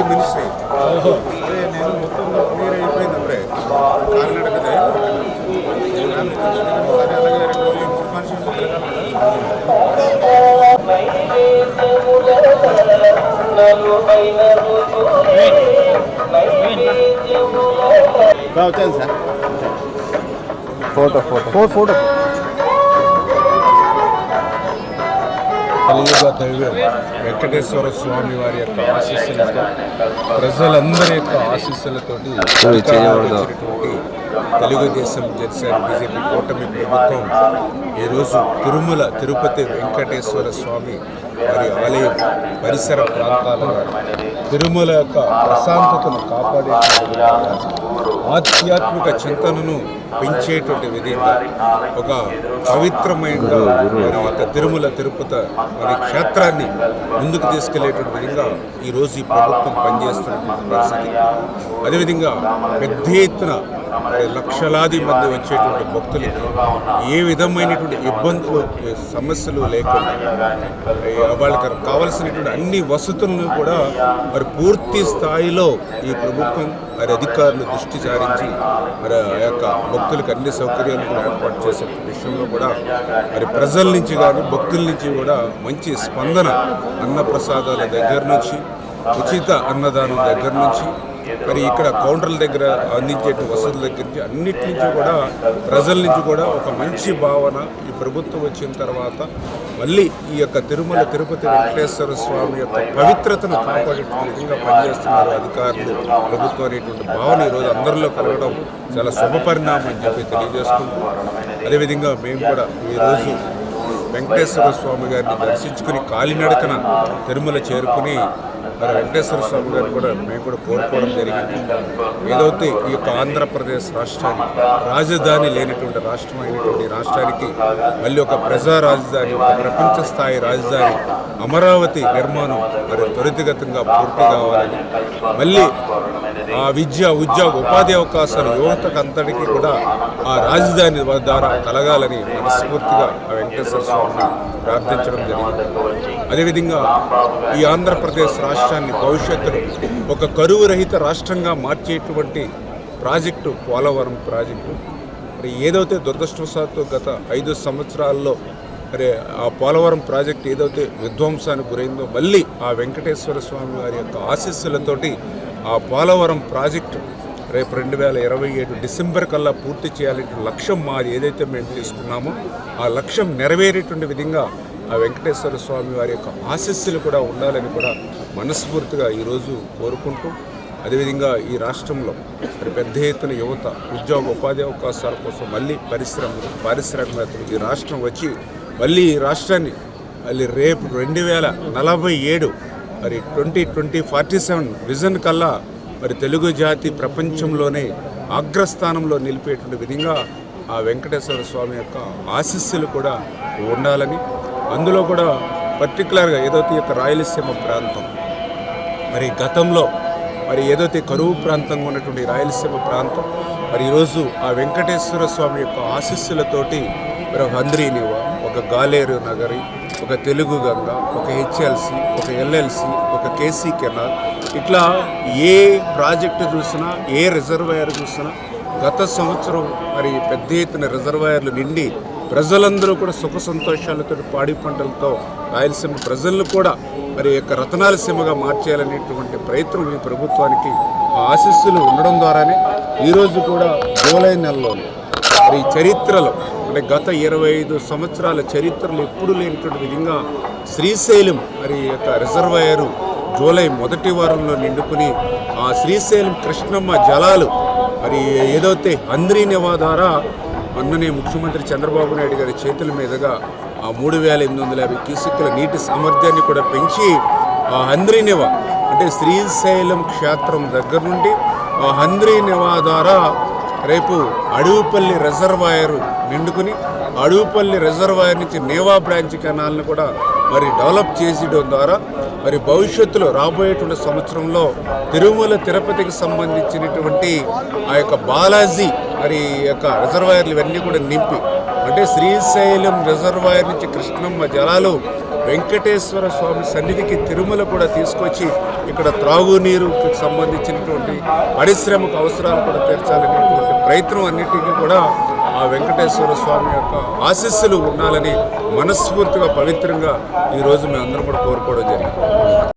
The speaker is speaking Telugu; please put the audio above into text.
ది మినిస్ట్రీ అదే నేను మొత్తం క్లియర్ అయిపోయింది అప్పుడే కాలినడకదే అలాగే రెండు రోజులు మూడు మనుషులు ఫోటో ఫోటో ఫోటో కలియుగ దైవం వెంకటేశ్వర స్వామి వారి యొక్క ఆశీస్సులతో ప్రజలందరి యొక్క ఆశీస్సులతోటి వచ్చినటువంటి తెలుగుదేశం జనసేన బీజేపీ కూటమి ప్రభుత్వం ఈరోజు తిరుమల తిరుపతి వెంకటేశ్వర స్వామి వారి ఆలయం పరిసర ప్రాంతాలుగా తిరుమల యొక్క ప్రశాంతతను కాపాడే ఆధ్యాత్మిక చింతనను పెంచేటువంటి విధంగా ఒక పవిత్రమైన మరి యొక్క తిరుమల తిరుపతి మరి క్షేత్రాన్ని ముందుకు తీసుకెళ్ళేటువంటి విధంగా ఈరోజు ఈ ప్రభుత్వం పనిచేస్తున్నటువంటి పరిస్థితి. అదేవిధంగా పెద్ద ఎత్తున లక్షలాది మంది వచ్చేటువంటి భక్తులకి ఏ విధమైనటువంటి ఇబ్బందులు సమస్యలు లేకుండా వాళ్ళకి కావలసినటువంటి అన్ని వసతులను కూడా మరి పూర్తి స్థాయిలో ఈ ప్రభుత్వం మరి అధికారులు దృష్టి సారించి మరి ఆ యొక్క భక్తులకు అన్ని సౌకర్యాలు కూడా ఏర్పాటు చేసే విషయంలో కూడా మరి ప్రజల నుంచి కానీ భక్తుల నుంచి కూడా మంచి స్పందన అన్న ప్రసాదాల దగ్గర నుంచి ఉచిత అన్నదానం దగ్గర నుంచి మరి ఇక్కడ కౌంటర్ల దగ్గర అందించే వసతుల దగ్గర నుంచి అన్నిటి నుంచి కూడా ప్రజల నుంచి కూడా ఒక మంచి భావన ఈ ప్రభుత్వం వచ్చిన తర్వాత మళ్ళీ ఈ యొక్క తిరుమల తిరుపతి వెంకటేశ్వర స్వామి యొక్క పవిత్రతను కాపాడే విధంగా పనిచేస్తున్నారు అధికారులు. ప్రభుత్వం అనేటువంటి భావన ఈరోజు అందరిలో కలగడం చాలా శుభ పరిణామం అని చెప్పి తెలియజేసుకుంటూ అదేవిధంగా మేము కూడా ఈరోజు వెంకటేశ్వర స్వామి గారిని దర్శించుకుని కాలినడకన తిరుమల చేరుకుని మరి వెంకటేశ్వర స్వామి గారిని కూడా మేము కూడా కోరుకోవడం జరిగింది. ఏదైతే ఈ యొక్క ఆంధ్రప్రదేశ్ రాష్ట్రానికి రాజధాని లేనటువంటి రాష్ట్రం అయినటువంటి రాష్ట్రానికి మళ్ళీ ఒక ప్రజా రాజధాని ఒక ప్రపంచ స్థాయి రాజధాని అమరావతి నిర్మాణం మరి త్వరితగతంగా పూర్తి కావాలని మళ్ళీ ఆ విద్య ఉద్యోగ ఉపాధి అవకాశాలు యువతకు అంతటికీ కూడా ఆ రాజధాని ద్వారా కలగాలని మనస్ఫూర్తిగా ఆ వెంకటేశ్వర స్వామిని ప్రార్థించడం జరిగింది. అదేవిధంగా ఈ ఆంధ్రప్రదేశ్ రాష్ట్రాన్ని భవిష్యత్తులో ఒక కరువు రహిత రాష్ట్రంగా మార్చేటువంటి ప్రాజెక్టు పోలవరం ప్రాజెక్టు. మరి ఏదైతే దురదృష్టవశాత్తు గత ఐదు సంవత్సరాల్లో మరి ఆ పోలవరం ప్రాజెక్ట్ ఏదైతే విధ్వంసానికి గురైందో మళ్ళీ ఆ వెంకటేశ్వర స్వామి వారి యొక్క ఆశీస్సులతోటి ఆ పోలవరం ప్రాజెక్టు రేపు రెండు వేల ఇరవై ఏడు డిసెంబర్ కల్లా పూర్తి చేయాలంటే లక్ష్యం మాది ఏదైతే మేము తీసుకున్నామో ఆ లక్ష్యం నెరవేరేటువంటి విధంగా ఆ వెంకటేశ్వర స్వామి వారి యొక్క ఆశస్సులు కూడా ఉండాలని కూడా మనస్ఫూర్తిగా ఈరోజు కోరుకుంటూ అదేవిధంగా ఈ రాష్ట్రంలో మరి పెద్ద ఎత్తున యువత ఉద్యోగ ఉపాధి అవకాశాల కోసం మళ్ళీ పరిశ్రమలు పారిశ్రామికవేత్తలు ఈ రాష్ట్రం వచ్చి మళ్ళీ ఈ రాష్ట్రాన్ని మళ్ళీ రేపు రెండు వేల నలభై ఏడు మరి twenty twenty forty seven vision కల్లా మరి తెలుగు జాతి ప్రపంచంలోనే అగ్రస్థానంలో నిలిపేటువంటి విధంగా ఆ వెంకటేశ్వర స్వామి యొక్క ఆశీస్సులు కూడా ఉండాలని అందులో కూడా పర్టికులర్గా ఏదైతే యొక్క రాయలసీమ ప్రాంతం. మరి గతంలో మరి ఏదైతే కరువు ప్రాంతంగా ఉన్నటువంటి రాయలసీమ ప్రాంతం మరి ఈరోజు ఆ వెంకటేశ్వర స్వామి యొక్క ఆశీస్సులతోటి మరి ఒక హంద్రీనివ ఒక గాలేరు నగరి ఒక తెలుగు గంగ ఒక హెచ్ఎల్సి ఒక ఎల్ఎల్సి ఒక కేసీ కెనాల్ ఇట్లా ఏ ప్రాజెక్టు చూసినా ఏ రిజర్వాయర్ చూసినా గత సంవత్సరం మరి పెద్ద ఎత్తున రిజర్వాయర్లు నిండి ప్రజలందరూ కూడా సుఖ సంతోషాలతో పాడి పంటలతో రాయలసీమ ప్రజలను కూడా మరి యొక్క రతనాలసీమగా మార్చేయాలనేటువంటి ప్రయత్నం ఈ ప్రభుత్వానికి ఆ ఆశీస్సులు ఉండడం ద్వారానే ఈరోజు కూడా జూలై నెలలోనే మరి చరిత్రలో అంటే గత ఇరవై ఐదు సంవత్సరాల చరిత్రలో ఎప్పుడు లేనటువంటి విధంగా శ్రీశైలం మరి యొక్క రిజర్వాయరు జూలై మొదటి వారంలో నిండుకుని ఆ శ్రీశైలం కృష్ణమ్మ జలాలు మరి ఏదైతే అంద్రీ నివా ద్వారా మొన్ననే ముఖ్యమంత్రి చంద్రబాబు నాయుడు గారి చేతుల మీదుగా ఆ మూడు వేల ఎనిమిది వందల యాభై క్యూసిక్ల నీటి సామర్థ్యాన్ని కూడా పెంచి ఆ అంటే శ్రీశైలం క్షేత్రం దగ్గర నుండి ఆ ద్వారా రేపు అడవిపల్లి రిజర్వాయర్ నిండుకుని అడవిపల్లి రిజర్వాయర్ నుంచి నేవా బ్రాంచ్ కెనాల్ని కూడా మరి డెవలప్ చేసేయడం ద్వారా మరి భవిష్యత్తులో రాబోయేటువంటి సంవత్సరంలో తిరుమల తిరుపతికి సంబంధించినటువంటి ఆ యొక్క బాలాజీ మరి ఈ యొక్క రిజర్వాయర్లు ఇవన్నీ కూడా నింపి అంటే శ్రీశైలం రిజర్వాయర్ నుంచి కృష్ణమ్మ జలాలు వెంకటేశ్వర స్వామి సన్నిధికి తిరుమల కూడా తీసుకొచ్చి ఇక్కడ త్రాగునీరుకి సంబంధించినటువంటి పరిశ్రమకు అవసరాలు కూడా తీర్చాలనేటువంటి ప్రయత్నం అన్నిటికీ కూడా ఆ వెంకటేశ్వర స్వామి యొక్క ఆశీస్సులు ఉండాలని మనస్ఫూర్తిగా పవిత్రంగా ఈరోజు మేము అందరం కూడా కోరుకోవడం జరిగింది.